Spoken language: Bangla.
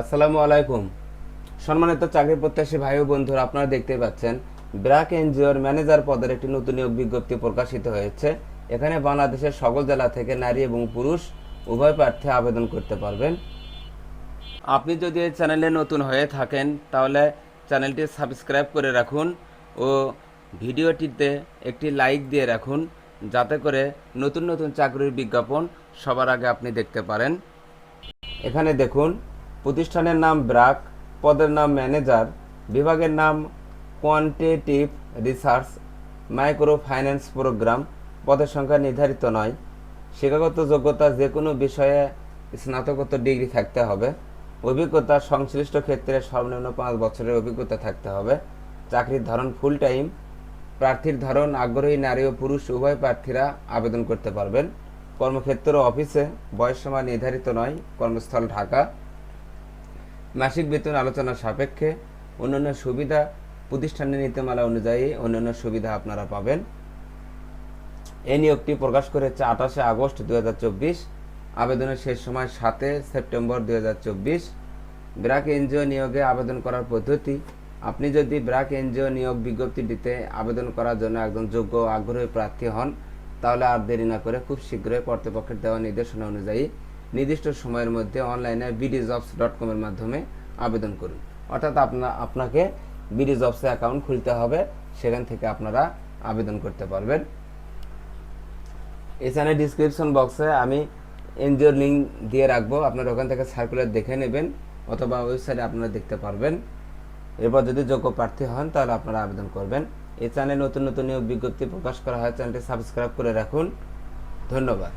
আসসালামু আলাইকুম। সম্মানিত চাকরি প্রত্যাশী ভাই ও বন্ধুরা, আপনারা দেখতে পাচ্ছেন, ব্র্যাক এনজিওর ম্যানেজার পদের একটি নতুন নিয়োগ বিজ্ঞপ্তি প্রকাশিত হয়েছে। এখানে বাংলাদেশের সকল জেলা থেকে নারী এবং পুরুষ উভয় প্রার্থী আবেদন করতে পারবেন। আপনি যদি এই চ্যানেলে নতুন হয়ে থাকেন, তাহলে চ্যানেলটি সাবস্ক্রাইব করে রাখুন ও ভিডিওটিতে একটি লাইক দিয়ে রাখুন, যাতে করে নতুন নতুন চাকরির বিজ্ঞাপন সবার আগে আপনি দেখতে পারেন। এখানে দেখুন প্রতিষ্ঠানের নাম ব্রাক, পদের নাম ম্যানেজার, বিভাগের নাম quantitative research micro finance program, পদের সংখ্যা নির্ধারিত নয়। শিক্ষাগত যোগ্যতা যে কোনো বিষয়ে স্নাতকোত্তর ডিগ্রি থাকতে হবে। অভিজ্ঞতা সংশ্লিষ্ট ক্ষেত্রে সর্বনিম্ন পাঁচ বছরের অভিজ্ঞতা থাকতে হবে। চাকরির ধরন ফুল টাইম প্রার্থীর ধরন আগ্রহী নারী ও পুরুষ, উভয় প্রার্থীরা আবেদন করতে পারবেন। কর্মক্ষেত্র অফিসে বয়স সীমা নির্ধারিত নয়, কর্মস্থল ঢাকা। মাসিক বেতন আলোচনা সাপেক্ষে অন্যান্য সুবিধা প্রতিষ্ঠানের নীতিমালা অনুযায়ী অন্যান্য সুবিধা আপনারা পাবেন। এই নিয়োগটি প্রকাশ করেছে আঠাশে আগস্ট দু আবেদনের শেষ সময় সাতে সেপ্টেম্বর দু ব্র্যাক এনজিও নিয়োগে আবেদন করার পদ্ধতি, আপনি যদি ব্র্যাক এনজিও নিয়োগ বিজ্ঞপ্তিটিতে আবেদন করার জন্য একজন যোগ্য আগ্রহী প্রার্থী হন, তাহলে আর দেরি না করে খুব শীঘ্রই কর্তৃপক্ষের দেওয়া নির্দেশনা অনুযায়ী নির্দিষ্ট সময়ের মধ্যে অনলাইনে বিডি জবস ডট কমের মাধ্যমে আবেদন করুন। অর্থাৎ আপনা আপনাকে বিডি জবসে অ্যাকাউন্ট খুলতে হবে, সেখান থেকে আপনারা আবেদন করতে পারবেন। এখানে ডিসক্রিপশন বক্সে আমি এনজিওর লিঙ্ক দিয়ে রাখব, আপনারা ওখান থেকে সার্কুলার দেখে নেবেন, অথবা ওয়েবসাইটে আপনারা দেখতে পারবেন। এরপর যদি যোগ্য প্রার্থী হন, তাহলে আপনারা আবেদন করবেন। এই চ্যানেলে নতুন নতুন নিয়োগ বিজ্ঞপ্তি প্রকাশ করা হয় চ্যানেলটি সাবস্ক্রাইব করে রাখুন। ধন্যবাদ।